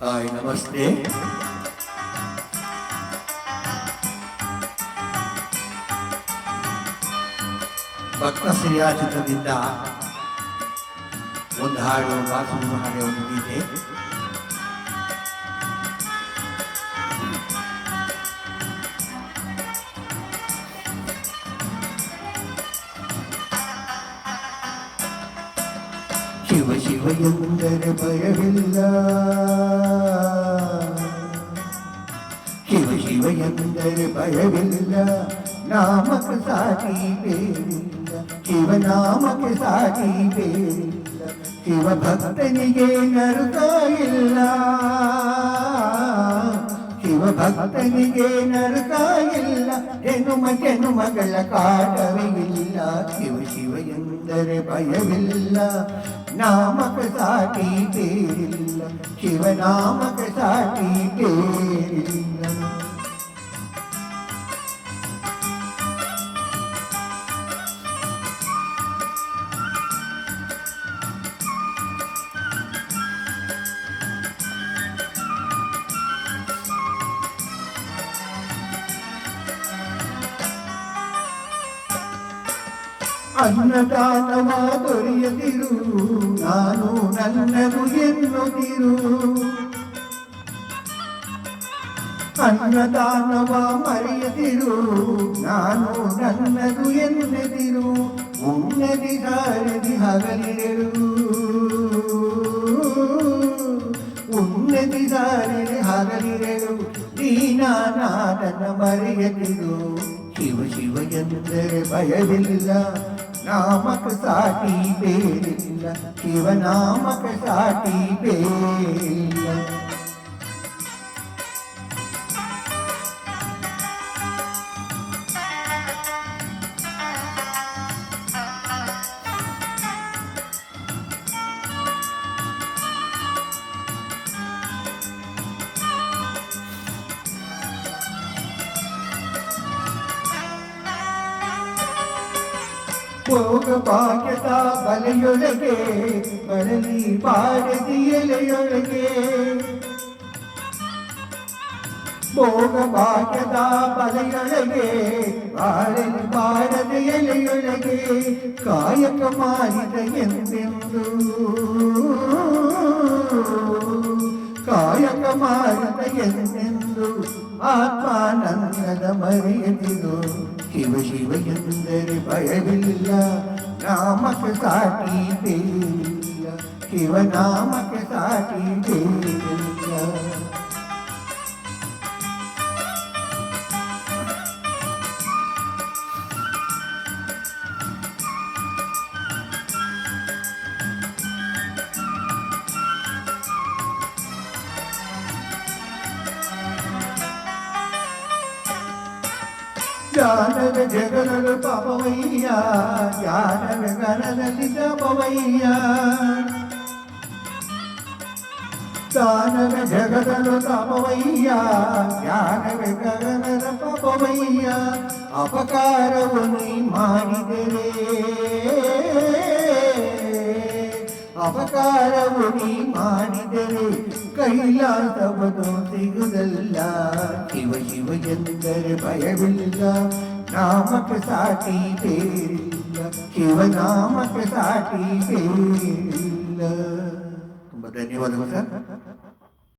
Hi ನಮಸ್ತೆ ಭಕ್ತ ಶ್ರೀಯಾಚಿತದಿಂದ ಒಂದು ಹಾಡು ಬಾಸು ಹಾಡೆ ಒಂದು ಗೀತೆ കിവയുണ്ടൊരു ഭയമില്ല. കിവ ശിവയുണ്ടൊരു ഭയമില്ല. നാമക്ക് സാക്ഷി പേരില്ല ശിവ നാമക്ക് സാക്ഷി പേരില്ല ശിവഭക്തനികേ നറുതായില്ല ಭಕ್ತನಿಗೆ ನರುತ ಇಲ್ಲ ಶಿವ ಭಕ್ತನಿಗೆ ನರಕ ಇಲ್ಲ ಹೆಣ್ಣು ಕೆನು ಮಗಳ ಕಾಟವೇ ಇಲ್ಲ ಶಿವ ಶಿವ ಎಂದರೆ ಭಯವಿಲ್ಲ ನಾಮಕ ಸಾಟಿ ಬೇರಿಲ್ಲ ಶಿವ ನಾಮಕ ಸಾಟಿ ಅನ್ನದಾನವ ದೊರೆಯದಿರು ನಾನು ನನ್ನದು ಎನ್ನುತ್ತಿರು. ಅನ್ನದಾನವ ಮರೆಯದಿರು. ನಾನು ನನ್ನದು ಎನ್ನೆದಿರು ಉನ್ನದಿ ಹರದಿ ಹಗಲಿರು ಉನ್ನದಿ ಸಾರದಿ ಹಗಲಿರು ದೀನಾನಾದನ ಮರೆಯದಿರು. ಶಿವ ಶಿವ ಎಂದರೆ ಭಯವಿಲ್ಲ. नामक साटी बेर पूरा नामक साटी बेर ಭಾಗ್ಯದ ಬಲೆಯೊಳಗೆ ಬರಲಿ ಬಾರದಿ ಎಲೆಯೊಳಗೆ ಭೋಗ ಭಾಗ್ಯದ ಬಲೆಯೊಳಗೆ ಬಾರಲಿ ಬಾರದ ಎಲೆಯೊಳಗೆ ಕಾಯಕ ಮಾಡಿದ ಎಂದೆಂದು ಕಾಯಕ ಮಾಡಿದ ಎಂದೆಂದು ആത്മാനന്ദമറിയതിലോ ശിവ ശിവ എന്തൊരു ഭയവില്ല നാമക്ക് സാക്ഷി ശിവനാമക്ക് സാക്ഷി జ్ఞానగ జగనలు పాపమయ్యా జ్ఞానగ గణనది జాపమయ్యా జ్ఞానగ జగదలు తాపమయ్యా జ్ఞానగ గగనద పాపమయ్యా అపకారవు నీ మానిదరే అపకారవు నీ మానిదరే ಕೈಲಾಸವನು ಸಿಗುದಲ್ಲ ಶಿವ ಶಿವ ಎಂದರೆ ಭಯವಿಲ್ಲ ನಾಮಕ ಸಾಟಿ ಬೇರಿಲ್ಲ ಶಿವನಾಮಕ ಸಾಟಿ ಬೇರಿಲ್ಲ ತುಂಬ ಧನ್ಯವಾದಗಳು ಸರ್